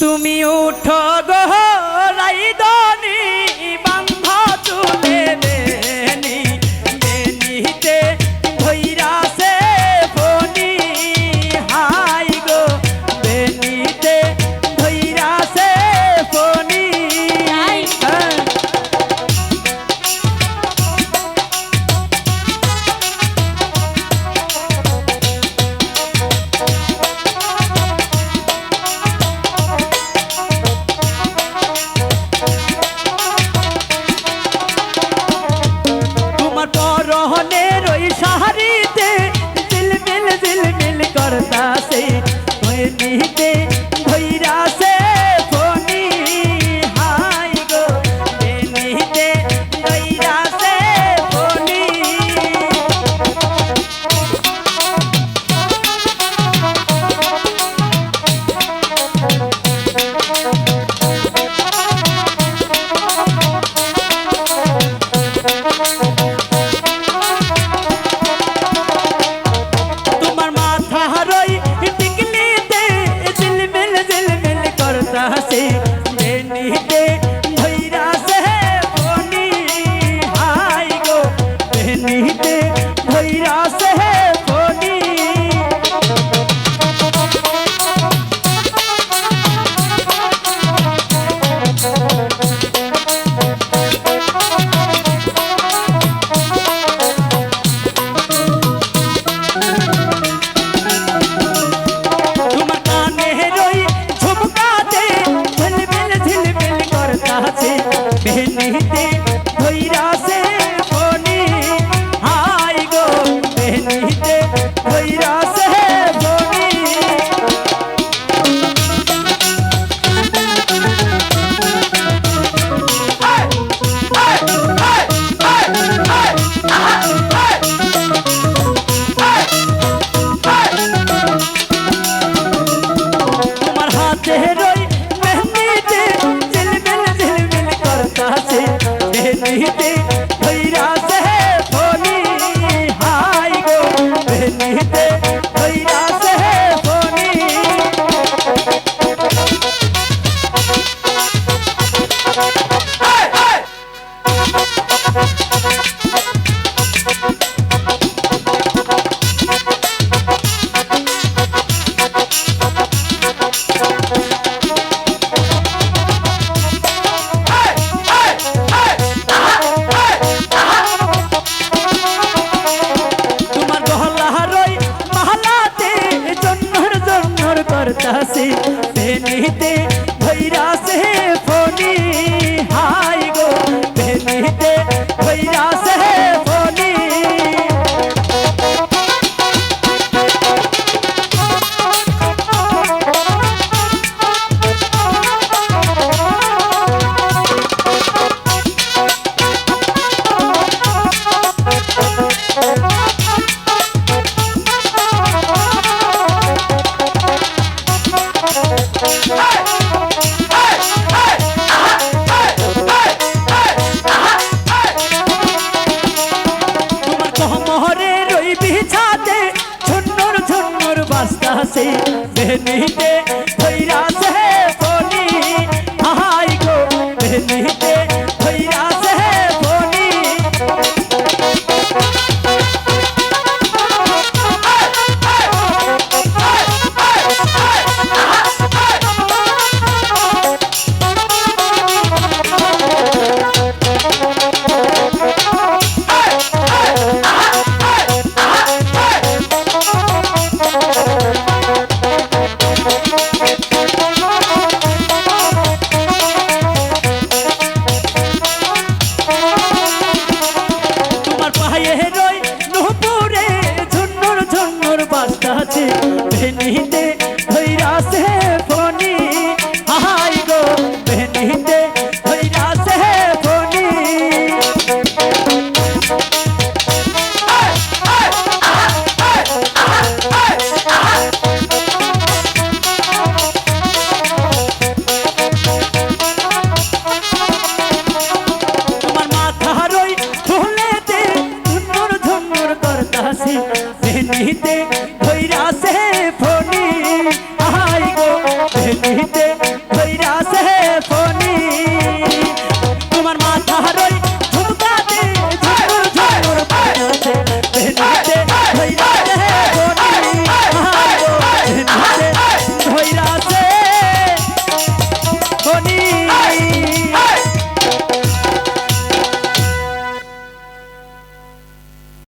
তুমি উঠো গো রাইদা। नहीं নিতে हसी देनी दे से बेनी के भैरा से রয় নূপুরে ঝুন্নর ঝুন্নর বাস্তাছে ভেনিতে ধৈরাসে से देती दे